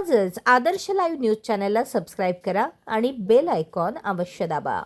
आजच Adarsh live news चॅनलला subscribe करा आणि बेल आयकॉन अवश्य दाबा.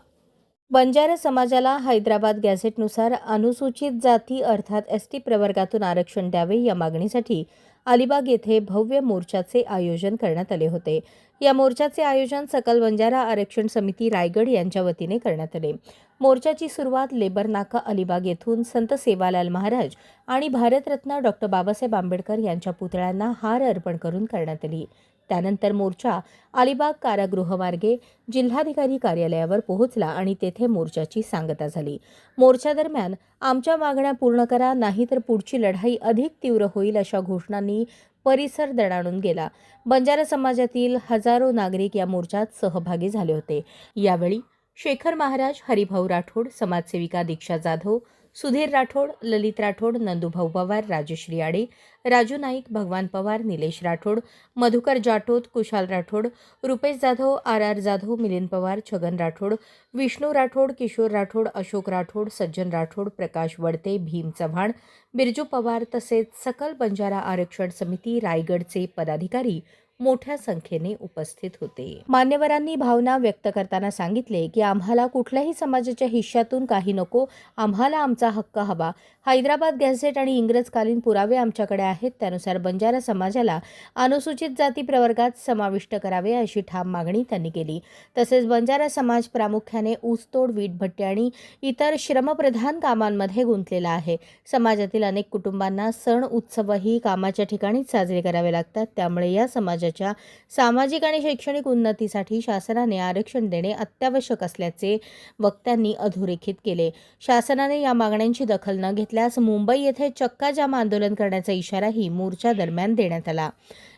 बंजारा समाजाला हैदराबाद गॅझेटनुसार अनुसूचित जाती अर्थात एस टी प्रवर्गातून आरक्षण द्यावे या मागणीसाठी अलिबाग येथे भव्य मोर्चाचे आयोजन करण्यात आले होते. या मोर्चाचे आयोजन सकल बंजारा आरक्षण समिती रायगड यांच्या वतीने करण्यात आले. मोर्चाची सुरुवात लेबर नाका अलिबाग येथून संत सेवालाल महाराज आणि भारतरत्न डॉक्टर बाबासाहेब आंबेडकर यांच्या पुतळ्यांना हार अर्पण करून करण्यात आली. त्यानंतर मोर्चा अलिबाग कारागृहमार्गे जिल्हाधिकारी कार्यालयावर पोहोचला आणि तेथे मोर्चाची सांगता झाली. मोर्चादरम्यान आमच्या मागण्या पूर्ण करा नाहीतर पुढची लढाई अधिक तीव्र होईल अशा घोषणांनी परिसर दणाणून गेला. बंजारा समाजातील हजारो नागरिक या मोर्चात सहभागी झाले होते. यावेळी शेखर महाराज हरिभाऊ राठोड समाजसेविका दीक्षा जाधव सुधीर राठोड ललित राठोड नंदूभाऊ पवार राजश्री आडे राजू नाईक भगवान पवार निलेश राठोड मधुकर जाटोत कुशाल राठोड रुपेश जाधव आर आर जाधव मिलिंद पवार छगन राठोड विष्णू राठोड किशोर राठोड अशोक राठोड सज्जन राठोड प्रकाश वडते भीम चव्हाण बिरजू पवार तसेच सकल बंजारा आरक्षण समिती रायगडचे पदाधिकारी मोठ्या संख्येने उपस्थित होते. मान्यवरांनी भावना व्यक्त करताना सांगितले की आम्हाला कुठल्याही समाजाच्या हिश्श्यातून काही नको. आम्हाला आमचा हक्क हवा. हैदराबाद गॅझेट आणि इंग्रजकालीन पुरावे आमच्याकडे आहेत. त्यानुसार बंजारा समाजाला अनुसूचित जाती प्रवर्गात समाविष्ट करावे अशी ठाम मागणी त्यांनी केली. तसेच बंजारा समाज प्रामुख्याने ऊसतोड वीटभट्टे आणि इतर श्रमप्रधान कामांमध्ये गुंतलेला आहे. समाजातील अनेक कुटुंबांना सण उत्सवही कामाच्या ठिकाणीच साजरे करावे लागतात. त्यामुळे या समाज समाजाच्या सामाजिक आणि शैक्षणिक उन्नतीसाठी शासनाने आरक्षण देणे अत्यावश्यक असल्याचे वक्त्यांनी अधोरेखित केले. शासनाने या मागण्यांची दखल न घेतल्यास मुंबई येथे चक्का जाम आंदोलन करण्याचा इशाराही मोर्चा दरम्यान देण्यात आला.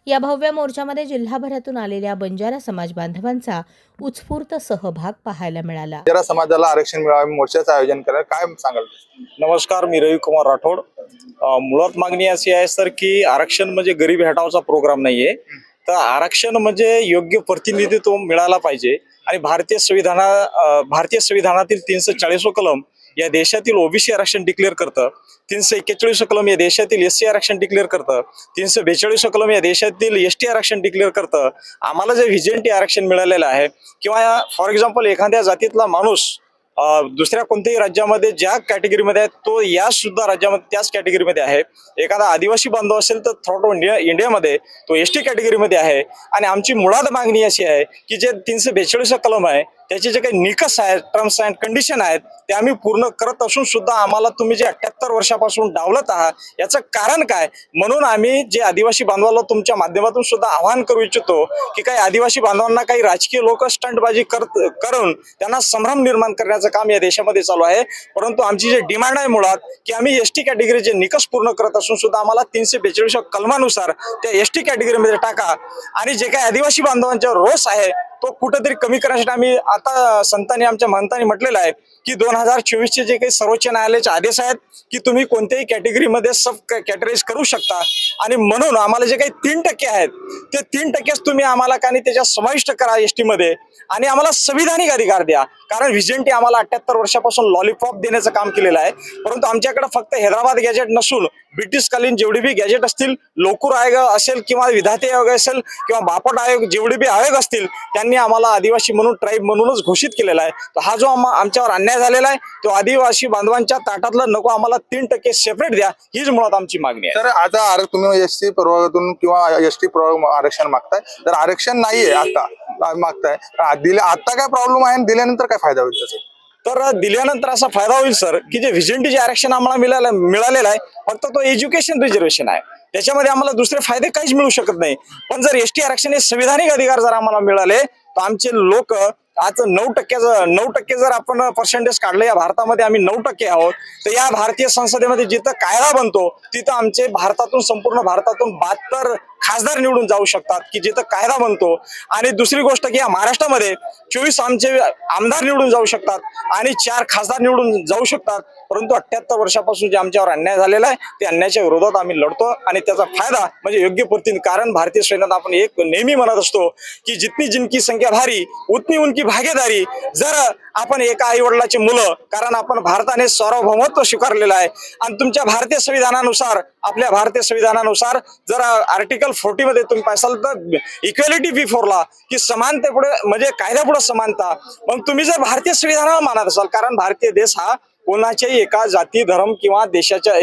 या भव्य मोर्चामध्ये जिल्हाभरातून आलेल्या बंजारा समाज बांधवांचा उत्स्फूर्त सहभाग पाहायला मिळाला. बंजारा समाजाला आरक्षण मिळावे मोर्चाचं आयोजन करा काय सांगाल? नमस्कार मी रविकुमार राठोड. अ, मुळात मागणी अशी आहे सर की आरक्षण म्हणजे गरीब हटावचा प्रोग्राम नाहीये. तर आरक्षण म्हणजे योग्य प्रतिनिधित्व मिळाला पाहिजे. आणि भारतीय संविधाना भारतीय संविधानातील तीनशे चाळीसो कलम या देशातील ओबीसी आरक्षण डिक्लेअर करतं. तीनशे एक्केचाळीस कलम या देशातील एस सी आरक्षण डिक्लेअर करतं. तीनशे बेचाळीस कलम या देशातील एस टी आरक्षण डिक्लेअर करतं. आम्हाला जे व्हिजेंटी आरक्षण मिळालेलं आहे किंवा फॉर एक्झाम्पल एखाद्या जातीतला माणूस दुसऱ्या कोणत्याही राज्यामध्ये ज्या कॅटेगरीमध्ये आहे तो या सुद्धा राज्यामध्ये त्याच कॅटेगरीमध्ये आहे. एखादा आदिवासी बांधव असेल तर थ्रॉट इंडिया इंडियामध्ये तो एस टी कॅटेगरीमध्ये आहे. आणि आमची मुळात मागणी अशी आहे की जे तीनशे बेचाळीस कलम आहे त्याचे जे काही निकष आहेत टर्म्स अँड कंडिशन आहेत ते आम्ही पूर्ण करत असून सुद्धा आम्हाला तुम्ही जे अठ्याहत्तर वर्षापासून डावलत आहात याचं कारण काय? म्हणून आम्ही जे आदिवासी बांधवाला तुमच्या माध्यमातून सुद्धा आवाहन करू इच्छितो की काही आदिवासी बांधवांना काही राजकीय लोक स्टंटबाजी करत करून त्यांना संभ्रम निर्माण करण्याचं काम या देशामध्ये चालू आहे. परंतु आमची जे डिमांड आहे मुळात की आम्ही एस टी कॅटेगरीचे निकष पूर्ण करत असून सुद्धा आम्हाला तीनशे बेचाळीस कलमानुसार त्या एस टी कॅटेगरीमध्ये टाका. आणि जे काही आदिवासी बांधवांचा रोष आहे तो कुठेतरी कमी करण्यासाठी आम्ही आता संतांनी आमच्या महंतांनी म्हटलेलं आहे की दोन हजार चोवीसचे जे काही सर्वोच्च न्यायालयाचे आदेश आहेत की तुम्ही कोणत्याही कॅटेगरीमध्ये सब कॅटेगरीज करू शकता. आणि म्हणून आम्हाला जे काही तीन टक्के आहेत ते तीन टक्केच तुम्ही आम्हाला काही त्याच्यात समाविष्ट करा एसमध्ये आणि आम्हाला संविधानिक अधिकार द्या. कारण व्हिजेंटी आम्हाला अठ्याहत्तर वर्षापासून लॉलीपॉप देण्याचं काम केलेलं आहे. परंतु आमच्याकडे फक्त हैदराबाद गॅजेट नसून ब्रिटिशकालीन जेवढे बी गॅजेट असतील लोकूर आयोग असेल किंवा विधाते आयोग असेल किंवा बापट आयोग जेवढे बी आयोग असतील त्यांनी आम्हाला आदिवासी म्हणून ट्राईब म्हणूनच घोषित केलेला आहे. तर हा जो आम्हा- आमच्यावर अन्याय झालेला आहे तो आदिवासी बांधवांच्या ताटातलं नको आम्हाला तीन टक्के सेपरेट द्या हीच मुळात आमची मागणी आहे. तर आता तुम्ही एस टी प्रवर्गातून किंवा एस टी प्रवर्ग आरक्षण मागताय. तर आरक्षण नाहीये आता मागताय. दिले आता काय प्रॉब्लेम आहे आणि दिल्यानंतर काय फायदा होईल त्याचा? तर दिल्यानंतर असा फायदा होईल सर की जे व्हिजेंटी जे आरक्षण आम्हाला मिळालं मिळालेलं आहे फक्त तो एज्युकेशन रिझर्वेशन आहे. त्याच्यामध्ये आम्हाला दुसरे फायदे काहीच मिळू शकत नाही. पण जर एस टी आरक्षण हे संविधानिक अधिकार जर आम्हाला मिळाले तर आमचे लोक आज नऊ टक्क्याचं नऊ टक्के जर आपण पर्सेंटेज काढलं या भारतामध्ये आम्ही नऊ टक्के आहोत तर या भारतीय संसदेमध्ये जिथं कायदा बनतो तिथं आमचे भारतातून संपूर्ण भारतातून बहात्तर खासदार निवडून जाऊ शकतात की जिथं कायदा बनतो. आणि दुसरी गोष्ट की या महाराष्ट्रामध्ये चोवीस आमचे आमदार निवडून जाऊ शकतात आणि चार खासदार निवडून जाऊ शकतात. परंतु अठ्याहत्तर वर्षापासून जे आमच्यावर अन्याय झालेला आहे ते अन्यायाच्या विरोधात आम्ही लढतो आणि त्याचा फायदा म्हणजे योग्य पद्धतीने कारण भारतीय सैन्यात आपण एक नेहमी म्हणत असतो की जितनी जिनकी संख्या भारी उतनी उनकी भागीदारी जर आपण एका आई वडिलाची मुलं कारण आपण भारताने सार्वभौमत्व स्वीकारलेलं आहे. आणि तुमच्या भारतीय संविधानानुसार आपल्या भारतीय संविधानानुसार जर आर्टिकल फोर्टी मध्ये तुम्ही पाहिसाल तर इक्वेलिटी बिफोरला की समानतेपुढे म्हणजे कायद्यापुढे समानता. मग तुम्ही जर भारतीय संविधानाला मानत असाल कारण भारतीय देश हा कोणाच्याही एका जाती धर्म किंवा देशाच्या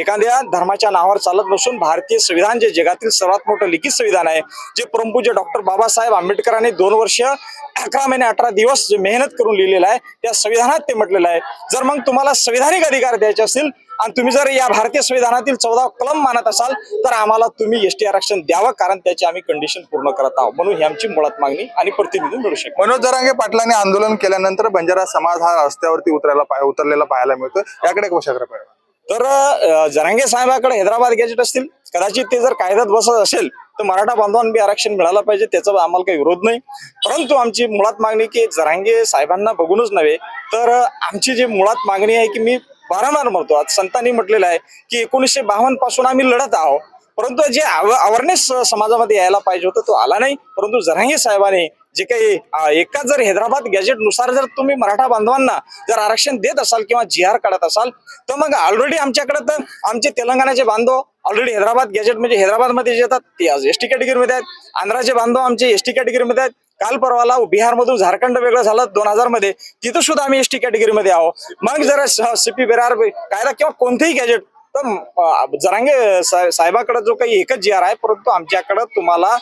एखाद्या धर्माच्या नावावर चालत नसून भारतीय संविधान जे जगातील सर्वात मोठं लिखित संविधान आहे जे परमपूज्य डॉक्टर बाबासाहेब आंबेडकरांनी दोन वर्ष अकरा महिने अठरा दिवस जे मेहनत करून लिहिलेलं आहे त्या संविधानात ते म्हटलेलं आहे. जर मग तुम्हाला संविधानिक अधिकार द्यायचे असतील आणि तुम्ही जर या भारतीय संविधानातील चौदा कलम मानत असाल तर आम्हाला तुम्ही एसटी आरक्षण द्यावं कारण त्याची आम्ही कंडिशन पूर्ण करत आहोत. म्हणून ही आमची मुळात मागणी आणि प्रतिनिधी मिळू शकते मनोज जरांगे पाटलांनी आंदोलन केल्यानंतर बंजारा समाज हा रस्त्यावरती उतरायला उतरलेला पाहायला मिळतो. याकडे कशा प्रकारे तर जरांगे साहेबाकडे हैदराबाद गॅजेट असतील. कदाचित ते जर कायद्यात बसत असेल तर मराठा बांधवांना बी आरक्षण मिळालं पाहिजे त्याचा आम्हाला काही विरोध नाही. परंतु आमची मुळात मागणी की जरांगे साहेबांना बघूनच नव्हे तर आमची जी मुळात मागणी आहे की मी वारंवार म्हणतो. आज संतांनी म्हटलेलं आहे की एकोणीसशे बावन्नपासून आम्ही लढत आहोत. परंतु जे अवेअरनेस समाजामध्ये यायला पाहिजे होतं तो आला नाही. परंतु जरांगे साहेबांनी जे काही एका जर हैदराबाद गॅजेटनुसार जर तुम्ही मराठा बांधवांना जर आरक्षण देत असाल किंवा जी आर काढत असाल तर मग ऑलरेडी आमच्याकडे तर आमचे तेलंगणाचे बांधव ऑलरेडी हैदराबाद गॅजेट म्हणजे हैदराबादमध्ये जे येतात ते आज एस टी कॅटेगरीमध्ये आहेत. आंध्राचे बांधव आमचे एस टी कॅटेगरीमध्ये आहेत. काल परवाला बिहारमधून झारखंड वेगळं झालं दोन हजारमध्ये तिथं सुद्धा आम्ही एस टी कॅटेगरीमध्ये आहोत. मग जरा सीपी बेरार कायदा किंवा कोणतेही गॅजेट तर जरांगे सा- साहेबाकडे जो काही एकच जी आर आहे परंतु आमच्याकडे तुम्हाला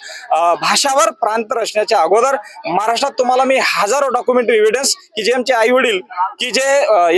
भाषावर प्रांत रचण्याच्या अगोदर महाराष्ट्रात तुम्हाला मी हजारो डॉक्युमेंटरी एव्हिडन्स की जे आमचे आई वडील की जे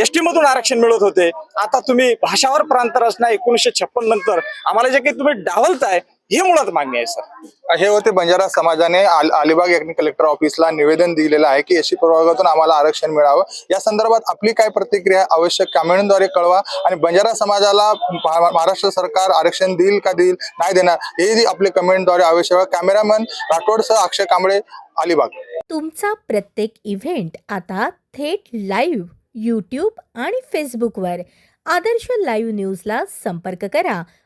एस टी मधून आरक्षण मिळत होते. आता तुम्ही भाषावर प्रांत रचना एकोणीसशे छप्पन नंतर आम्हाला जे काही तुम्ही डावलताय ही मुळात मागणी आहे सर हे होते बंजारा समाजाने अल- अलिबाग यानी कलेक्टर ऑफिसला निवेदन दिलेलं आहे की एसटी प्रवर्गातून आम्हाला आरक्षण मिळावं या संदर्भात आपली काय प्रतिक्रिया आहे? आवश्यक कमेंटद्वारे कळवा आणि बंजारा समाजाला महा- महाराष्ट्र सरकार आरक्षण देईल का देईल नाही देणार हे आपले कमेंटद्वारे आवश्यक आहे. कॅमेरामन राठोडसह अक्षय कांबळे अलिबाग तुमचा प्रत्येक इव्हेंट आता थेट लाईव्ह यूट्यूब आणि फेसबुकवर आदर्श लाईव्ह न्यूजला संपर्क करा